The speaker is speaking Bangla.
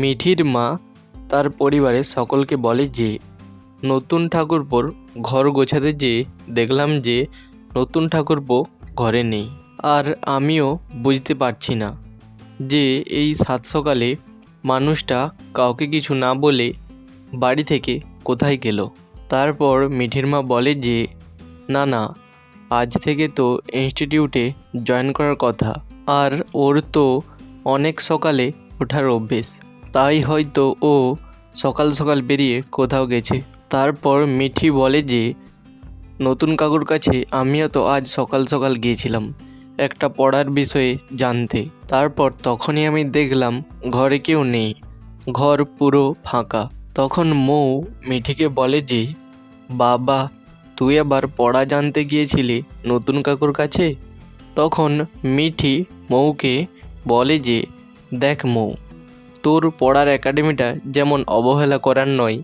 মিঠির মা তার পরিবারের সকলকে বলে যে, নতুন ঠাকুরপোর ঘর গোছাতে যেয়ে দেখলাম যে নতুন ঠাকুরপো ঘরে নেই। আর আমিও বুঝতে পারছি না যে এই সাত সকালে মানুষটা কাউকে কিছু না বলে বাড়ি থেকে কোথায় গেল? তারপর মিঠির মা বলে যে, না না, আজ থেকে তো ইনস্টিটিউটে জয়েন করার কথা। আর ওর তো অনেক সকালে ওঠার অভ্যেস। তাই হয়তো ও সকাল সকাল বেরিয়ে কোথাও গেছে। তারপর মিঠি বলে যে, নতুন কাকুর কাছে আমিও তো আজ সকাল সকাল গিয়েছিলাম, একটা পড়ার বিষয়ে জানতে। তারপর তখনই আমি দেখলাম ঘরে কেউ নেই, ঘর পুরো ফাঁকা। তখন মৌ মিঠিকে বলে যে, বাবা, তুই আবার পড়া জানতে গিয়েছিলি নতুন কাকুর কাছে? তখন মিঠি মৌকে বলে যে, দেখ মৌ তোর পড়ার একাডেমিটা যেমন অবহেলা করার নয়